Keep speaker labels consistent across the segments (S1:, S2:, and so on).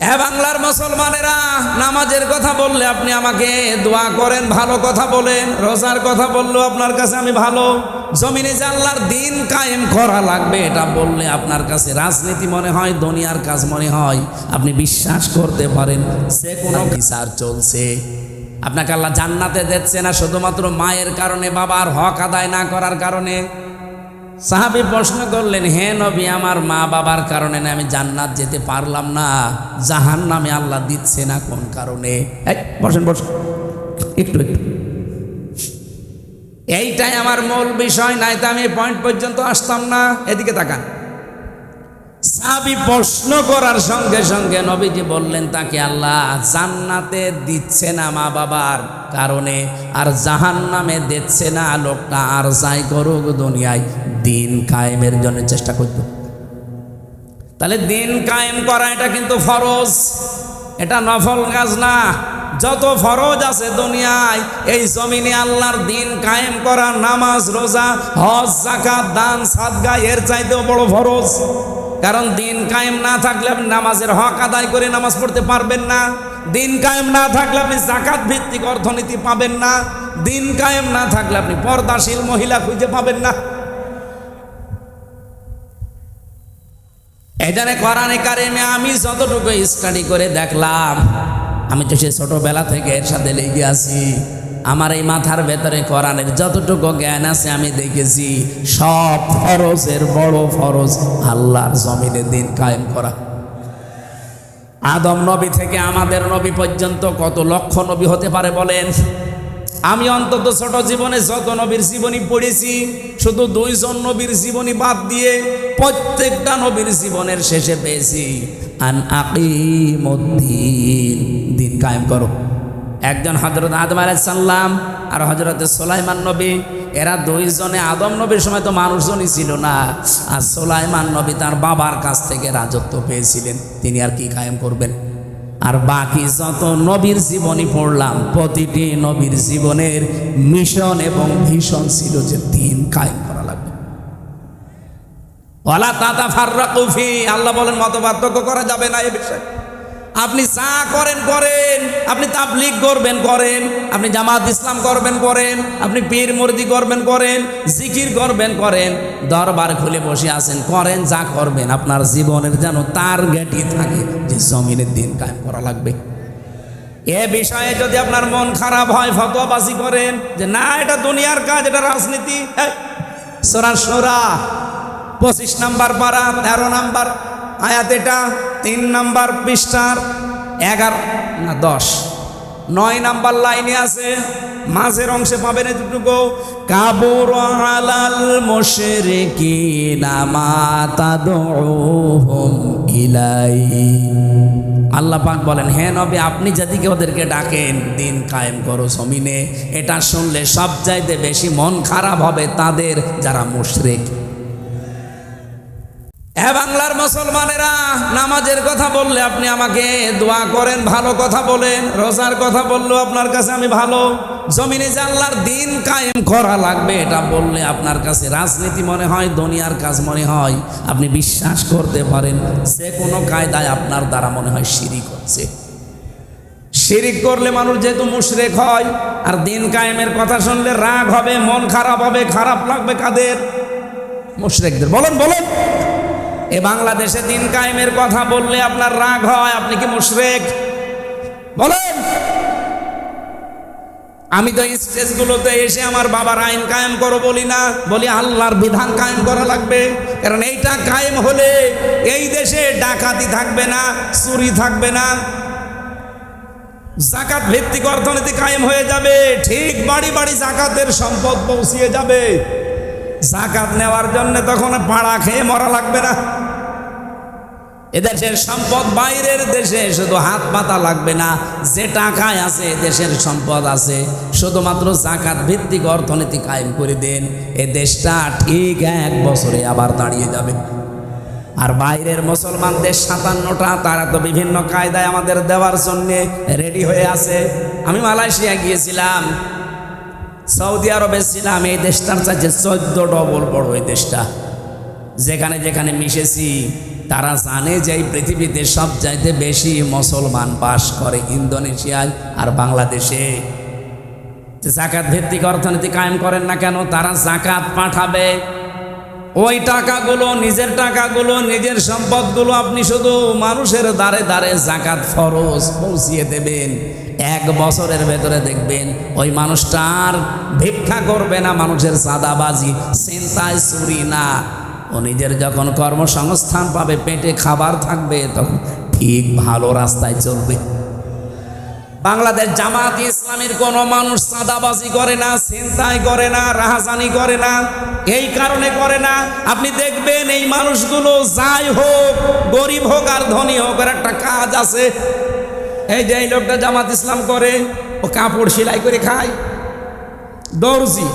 S1: হ্যাঁ বাংলার মুসলমানেরা, নামাজের কথা বললে আপনি আমাকে দোয়া করেন, ভালো কথা বলেন, রোজার কথা বললেও আপনার কাছে আমি ভালো। জমিনে আল্লাহর দিন কায়েম করা লাগবে, এটা বললে আপনার কাছে রাজনীতি মনে হয়, দুনিয়ার কাজ মনে হয়। আপনি বিশ্বাস করতে পারেন, যে কোনো বিচার চলছে। আপনাকে আল্লাহ জান্নাতে দিচ্ছে না, শুধুমাত্র মায়ের কারণে, বাবার হক আদায় না করার কারণে। সাহাবি প্রশ্ন করলেন, হে নবী, আমার মা বাবার কারণে না আমি জান্নাত যেতে পারলাম না? জাহান নামে আল্লাহ দিচ্ছে না কোন কারণে? বসেন বসেন। একটু একটু। এইটাই আমার মূল বিষয়, নাই তো আমি পয়েন্ট পর্যন্ত আসতাম না। এদিকে তাকান। সাহাবি প্রশ্ন করার সঙ্গে সঙ্গে নবীজি বললেন, তাকে আল্লাহ জান্নাতে দিচ্ছে না মা বাবার কারণে, আর জাহান নামে দিচ্ছে না লোকটা, আর যাই করুক দুনিয়ায় দিন কায়েমের জন্য চেষ্টা করত। তাহলে দিন কায়েম করা এটা কিন্তু ফরজ। এটা নফল কাজ না। যত ফরজ আছে দুনিয়ায়, এই জমিনে আল্লাহর দিন কায়েম করা, নামাজ, রোজা, হজ জাকাত দান, সাদগা, এর চাইতেও বড় ফরজ। কারণ দিন কায়েম না থাকলে আপনি নামাজের হক আদায় করে নামাজ পড়তে পারবেন না। দিন কায়েম না থাকলে আপনি জাকাত ভিত্তিক অর্থনীতি পাবেন না। দিন কায়েম না থাকলে আপনি পর্দাশীল মহিলা খুঁজে পাবেন না। এখানে কোরআনে কারিমে আমি যতটুকু স্টাডি করে দেখলাম, আমি তো সে ছোটবেলা থেকে এর সাথে লেগে আছি। আমার এই মাথার ভেতরে কোরআনের যতটুকু জ্ঞান আছে আমি দেখেছি, সব ফরজের বড় ফরজ আল্লাহর জমিনে দিন কায়েম করা। আদম নবী থেকে আমাদের নবী পর্যন্ত কত লক্ষ নবী হতে পারে বলেন? আমি অন্তত ছোট জীবনে যত নবীর জীবনী পড়েছি, শুধু দুইজন নবীর জীবনী বাদ দিয়ে প্রত্যেকটা নবীর জীবনের শেষে পেয়েছি, আন আকিমুদ্দিন দিন কায়েম করো। একজন হজরত আদম আলাইসাল্লাম আর হজরত সোলাইমান নবী, এরা দুইজনে আদম নবীর সময় তো মানুষজনই ছিল না। আর সোলাইমান নবী তার বাবার কাছ থেকে রাজত্ব পেয়েছিলেন। তিনি আর কি কায়েম করবেন? আর বাকি যত নবীর জীবনী পড়লাম, প্রতিটি নবীর জীবনের মিশন এবং ভীষণ ছিল যে দিন কায়েম করা লাগবে। ওয়ালা তাতা ফাররা কুফি আল্লাহ বলেন মত পার্থক্য করা যাবে না এ বিষয়ে। আপনি যা করেন করেন। আপনি তাবলিগ করবেন, করেন। আপনি জামাত ইসলাম করবেন, করেন। আপনি পীর মুরদি করবেন, করেন। জিকির করবেন, করেন। দরবার খুলে বসে আছেন, করেন যা করবেন। আপনার জীবনের যেন তার গেটি থাকে যে জমিনের দিন কায়েম করা লাগবে। এ বিষয়ে যদি আপনার মন খারাপ হয়, ফতোয়াবাজি করেন যে, না, এটা দুনিয়ার কাজ, এটা রাজনীতি। সোরা সোরা, পঁচিশ নাম্বার পারা, তেরো নাম্বার। আয়াত এটা, তিন নাম্বার পৃষ্ঠার এগারো, না, দশ। নয় নাম্বার লাইনে আছে, মাঝের অংশে পাবেন এটুকু কাবুর আলাল মুশরিকিনা মা তাদউহুম ইলাই। আল্লাহ পাক বলেন হ্যাঁ নবী, আপনি যেদিকে ওদেরকে ডাকেন, দিন কায়েম করো জমিনে। এটা শুনলে সব চাইতে বেশি মন খারাপ হবে তাদের যারা মুশরিক। হ্যাঁ বাংলার মুসলমানেরা, নামাজের কথা বললে আপনি আমাকে দোয়া করেন, ভালো কথা বলেন, রোজার কথা বললেও আপনার কাছে আমি ভালো। জমিনে আল্লাহর দিন কায়েম করা লাগবে, এটা বললে আপনার কাছে রাজনীতি মনে হয়, দুনিয়ার কাজ মনে হয়, আপনি বিশ্বাস করতে পারেন, যে কোনো কায়দায় আপনার দ্বারা মনে হয় শিরিক হচ্ছে। শিরিক করলে মানুষ যেহেতু মুশরেক হয়, আর দিন কায়েমের কথা শুনলে রাগ হবে, মন খারাপ হবে, খারাপ লাগবে কাদের? মুশরেকদের। বলেন বলেন। এ বাংলাদেশে দিন কায়েমের কথা বললে আপনার রাগ হয়, আপনি কি মুশরেক? বলেন। আমি তো স্টেজগুলোতে এসে আমার বাবার আইন কায়েম করো বলি না, বলি আল্লাহর বিধান কায়েম করা লাগবে। কারণ এইটা কায়েম হলে এই দেশে ডাকাতি থাকবে না, চুরি থাকবে না। জাকাত ভিত্তিক অর্থনীতি কায়েম হয়ে যাবে, ঠিক বাড়ি বাড়ি জাকাতের সম্পদ পৌঁছিয়ে যাবে। জাকাত নেওয়ার জন্য তখন পাড়া খেয়ে মরা লাগবে না। এদেশের সম্পদ বাইরের দেশে, শুধু হাত পাতা লাগবে না। যে টাকায় আছে দেশের সম্পদ আছে। শুধুমাত্র জাকাত ভিত্তিক অর্থনীতি কায়েম করে দেন। এ দেশটা ঠিক এক বছরে আবার দাঁড়িয়ে যাবে। আর বাইরের মুসলমান দেশ সাতান্নটা, তারা তো বিভিন্ন কায়দায় আমাদের দেওয়ার জন্যে রেডি হয়ে আছে। আমি মালয়েশিয়া গিয়েছিলাম। সৌদি আরবে ছিলাম, এই দেশটার চাইছে চোদ্দ ডবল বড় এই দেশটা। যেখানে যেখানে মিশেছি, তারা জানে যে এই পৃথিবীতে সব চাইতে বেশি মুসলমান বাস করে ইন্দোনেশিয়ায় আর বাংলাদেশে। জাকাত ভিত্তিক অর্থনীতি কায়েম করেন না কেন, তারা জাকাত পাঠাবে। ওই টাকাগুলো, নিজের টাকাগুলো, নিজের সম্পদগুলো আপনি শুধু মানুষের দ্বারে দ্বারে জাকাত ফরজ পৌঁছিয়ে দেবেন। এক বছরের ভেতরে দেখবেন, ওই মানুষটা আর ভিক্ষা করবে না মানুষের সাদাবাজি চিন্তায় চুরি না। ও নিজের যখন কর্মসংস্থান পাবে, পেটে খাবার থাকবে, তখন ঠিক ভালো রাস্তায় চলবে। বাংলাদেশ জামাত ইসলামের কোনো মানুষ চাঁদাবাজি করে না, চিন্তাই করে না, রাহাজানি করে না, এই কারণে করে না। আপনি দেখবেন এই মানুষগুলো যাই হোক, গরিব হোক আর ধনী হোক এর একটা কাজ আছে এই যে এই লোকটা জামাত ইসলাম করে, ও কাপড় সেলাই করে খায়। দর্জি।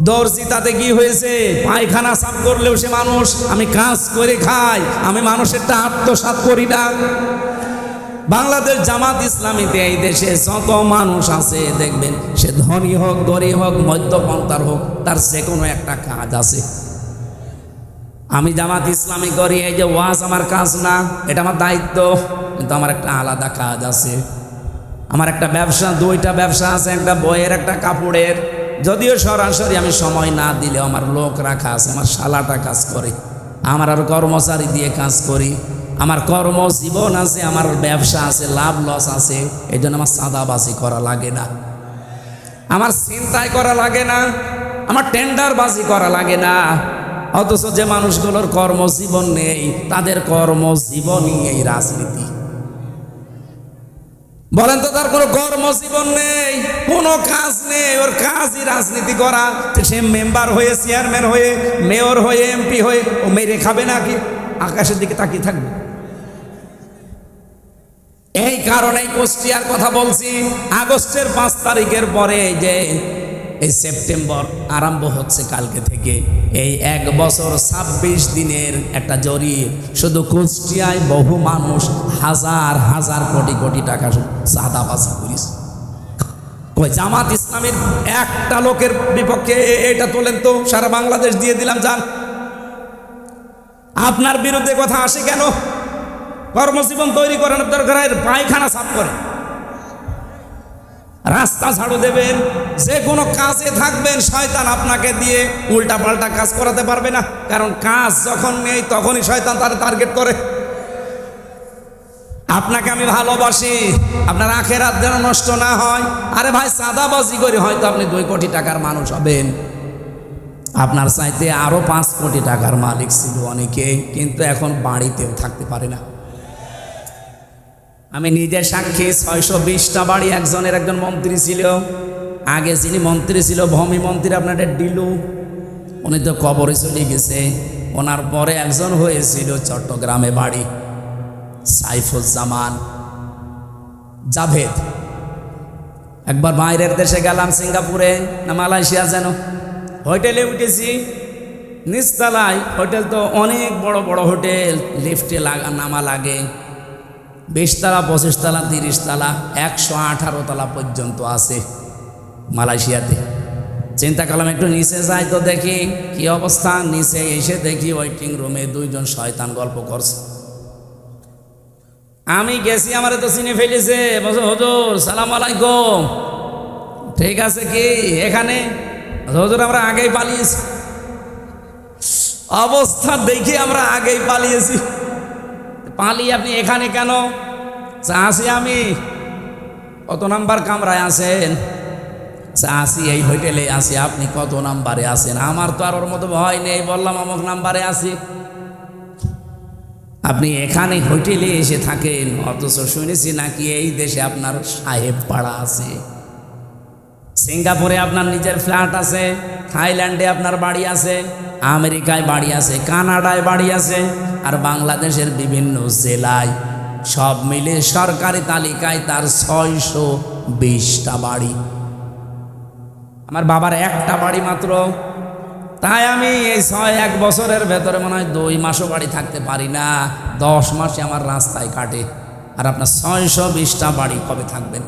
S1: দর্জি তাতে কি হয়েছে? পায়খানা সাফ করলেও সে মানুষ, আমি কাজ করে খাই, আমি মানুষেরটা আত্মসাত করি না। বাংলাদেশ জামাত ইসলামীতে এই দেশে যত মানুষ আছে, দেখবেন, সে ধনী হোক, গরিব হোক, মধ্যপন্থার হোক, তার যে কোনো একটা কাজ আছে। আমি জামাত ইসলামী করি, এই যে ওয়াজ আমার কাজ না, এটা আমার দায়িত্ব, কিন্তু আমার একটা আলাদা কাজ আছে। আমার একটা ব্যবসা, দুইটা ব্যবসা আছে, একটা বইয়ের, একটা কাপড়ের। যদিও সরাসরি আমি সময় না দিলেও আমার লোক রাখা আছে, আমার শালাটা কাজ করে। আমার আর কর্মচারী দিয়ে কাজ করি। আমার কর্মজীবন আছে, আমার ব্যবসা আছে, লাভ লস আছে, এই জন্য আমার সাদাবাজি করা লাগে না। আমার চিন্তায় করা লাগে না, আমার টেন্ডারবাজি করা লাগে না। অথচ যে মানুষগুলোর কর্মজীবন নেই, তাদের কর্মজীবনই এই রাজনীতি। বলেন তো তার কোনো কর্মজীবন নেই, কোনো কাজ নেই, ওর কাজই রাজনীতি করা। সে মেম্বার হয়ে, চেয়ারম্যান হয়ে, মেয়র হয়ে, এমপি হয়ে, ও মেরে খাবে নাকি? আকাশের দিকে তাকিয়ে থাকবে। এই কারণেই কুষ্টিয়ার কথা বলছি, আগস্টের পাঁচ তারিখের পরে যে এই সেপ্টেম্বর আরম্ভ হচ্ছে কালকে থেকে। এই এক বছর ছাব্বিশ দিনের একটা জরিপ। শুধু কুষ্টিয়ায় বহু মানুষ হাজার হাজার কোটি কোটি টাকা চাঁদাবাজি করিস ওই জামাত ইসলামের একটা লোকের বিপক্ষে এটা তোলেন তো, সারা বাংলাদেশ দিয়ে দিলাম, যান। আপনার বিরুদ্ধে কথা আসে কেন? কর্মজীবন তৈরি করেন দরকার হয় পায়খানা সাফ করে। রাস্তা ঝাড়ু দেবেন, যে কোনো কাজে থাকবেন, শয়তান আপনাকে দিয়ে উল্টা পাল্টা কাজ করাতে পারবে না। কারণ কাজ যখন নেই, তখনই শয়তান তার টার্গেট করে। আপনাকে আমি ভালোবাসি, আপনার আখের হাত যেন নষ্ট না হয়। আরে ভাই, সাদাবাজি করে হয়তো আপনি দুই কোটি টাকার মানুষ হবেন। আপনার চাইতে আরও পাঁচ কোটি টাকার মালিক ছিল অনেকে কিন্তু এখন বাড়িতেও থাকতে পারে না। আমি নিজের সাক্ষী ছয়শো বিশটা বাড়ি, একজনের একজন মন্ত্রী ছিল। আগে যিনি মন্ত্রী ছিল, ভূমি মন্ত্রী আপনার ডিলু, উনি তো কবরে চলে গেছে। ওনার পরে একজন হয়েছিল চট্টগ্রামে বাড়ি সাইফুজ্জামান জাভেদ। একবার বাইরের দেশে গেলাম সিঙ্গাপুরে না মালয়েশিয়া যেন। হোটেলে উঠেছি, নিচতলায়। হোটেল তো অনেক বড় বড় হোটেল, লিফটে লাগা নামা লাগে। বিশ তালা পঁচিশ তালা তিরিশ তালা একশো আঠারো তালা পর্যন্ত আছে মালয়েশিয়াতে। চিন্তা করলাম একটু নিচে যাই তো দেখি কি অবস্থা। নিচে এসে দেখি ওয়েটিং রুমে দুইজন শয়তান গল্প করছে। আমি গেছি, আমার তো চিনে ফেলেছে। হজুর, সালাম আলাইকুম। ঠিক আছে কি? এখানে? হজুর, আমরা আগেই পালিয়েছি। অবস্থা দেখে আমরা আগেই পালিয়েছি। পালিয়ে আপনি এখানে কেন? আসি আমি। কত নাম্বার কামরায় আছেন? আসি এই হোটেলে আসি আপনি কত নাম্বারে আছেন? আমার তো আর ওর মতো ভয় নেই, বললাম অমুক নাম্বারে আছি। আপনি এখানে হোটেলে এসে থাকেন, অথচ শুনেছি নাকি এই দেশে আপনার সাহেব পাড়া আছে। সিঙ্গাপুরে আপনার নিজের ফ্ল্যাট আছে, থাইল্যান্ডে আপনার বাড়ি আছে, আমেরিকায় বাড়ি আছে, কানাডায় বাড়ি আছে, আর বাংলাদেশের বিভিন্ন জেলায় সব মিলে সরকারি তালিকায় তার ছয়শো বিশটা বাড়ি। আমার বাবার একটা বাড়ি মাত্র। তাই আমি এই ছয় এক বছরের ভেতরে মনে হয় দুই মাসও বাড়ি থাকতে পারি না। দশ মাসে আমার রাস্তায় কাটে। আর আপনার ছয়শো বিশটা বাড়ি কবে থাকবেন?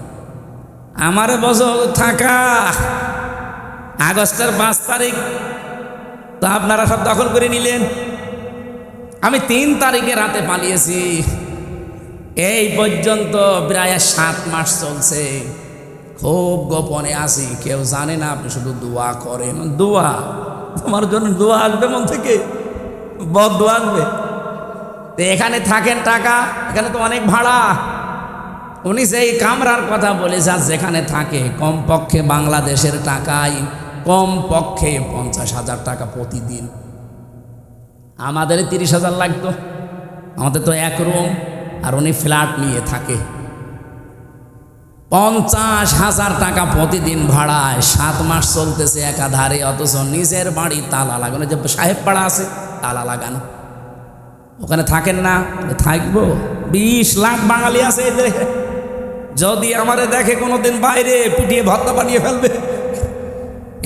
S1: আমার বছর থাকা আগস্টের পাঁচ তারিখ। তো আপনারা সব দখল করে নিলেন। আমি তিন তারিখে রাতে পালিয়েছি। এই পর্যন্ত প্রায় সাত মাস চলছে। খুব গোপনে আছি, কেউ জানে না, আপনি শুধু দোয়া করেন। দোয়া, তোমার জন্য দোয়া আসবে মন থেকে? বদ দোয়া আসবে। তো এখানে থাকেন টাকা, এখানে তো অনেক ভাড়া। উনি সেই কামরার কথা বলেছে যেখানে থাকে, কমপক্ষে বাংলাদেশের টাকায় কমপক্ষে পঞ্চাশ হাজার টাকা প্রতিদিন। আমাদের তিরিশ হাজার লাগতো। আমাদের তো এক রুম আর উনি ফ্ল্যাট নিয়ে থাকে। পঞ্চাশ হাজার টাকা প্রতিদিন ভাড়ায়, সাত মাস চলতেছে একাধারে, অথচ নিজের বাড়ি তালা লাগানো। যে সাহেব পাড়া আছে, তালা লাগানো। ওখানে থাকেন না থাকব? বিশ লাখ বাঙালি আছে যদি আমারে দেখে কোনোদিন বাইরে পিটিয়ে ভত্তা বানিয়ে ফেলবে।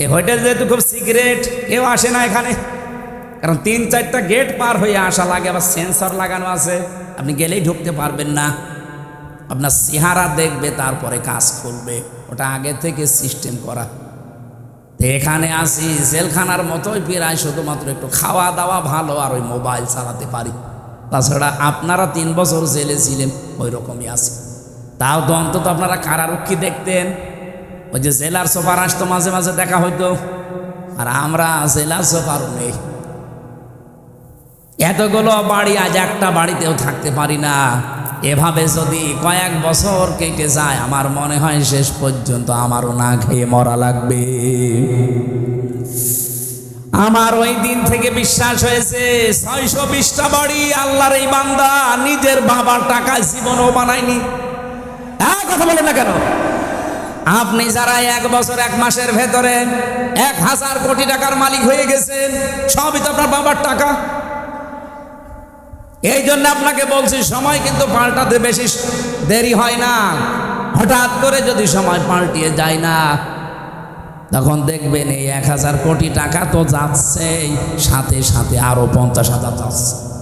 S1: এ হোটেল যেহেতু খুব সিক্রেট, কেউ আসে না এখানে। কারণ তিন চারটা গেট পার হয়ে আসা লাগে, আবার সেন্সর লাগানো আছে। আপনি গেলেই ঢুকতে পারবেন না। আপনার চেহারা দেখবে, তারপরে কাজ খুলবে ওটা আগে থেকে সিস্টেম করা। এখানে আসি, জেলখানার মতোই প্রায় শুধুমাত্র একটু খাওয়া দাওয়া ভালো, আর ওই মোবাইল চালাতে পারি। তাছাড়া আপনারা তিন বছর জেলে ছিলেন, ওই রকমই আছে। তাও তো অন্তত আপনারা কারারক্ষী দেখতেন। ওই যে জেলার সোফার আসতো মাঝে মাঝে দেখা হইতো। আর আমরা জেলার সোফারও নেই এতগুলো বাড়ি আজ একটা বাড়িতেও থাকতে পারি না। এভাবে যদি কয়েক বছর কেটে যায়, আমার মনে হয় শেষ পর্যন্ত আমারও না খেয়ে মরা লাগবে। আমার ওই দিন থেকে বিশ্বাস হয়েছে, ছয়শো বিশটা বাড়ি আল্লাহর এই বান্দা নিজের বাবার টাকায় জীবনও বানায়নি। কথা বলেন না কেন? আপনি যারা এক বছর, এক মাসের ভেতরে এক হাজার কোটি টাকার মালিক হয়ে গেছেন, সবই তো আপনার বাবার টাকা। এই জন্য আপনাকে বলছি, সময় কিন্তু পাল্টাতে বেশি দেরি হয় না। হঠাৎ করে যদি সময় পাল্টিয়ে যায় না, তখন দেখবেন এই এক হাজার কোটি টাকা তো যাচ্ছে সাথে সাথে আরও পঞ্চাশ হাজার যাচ্ছে।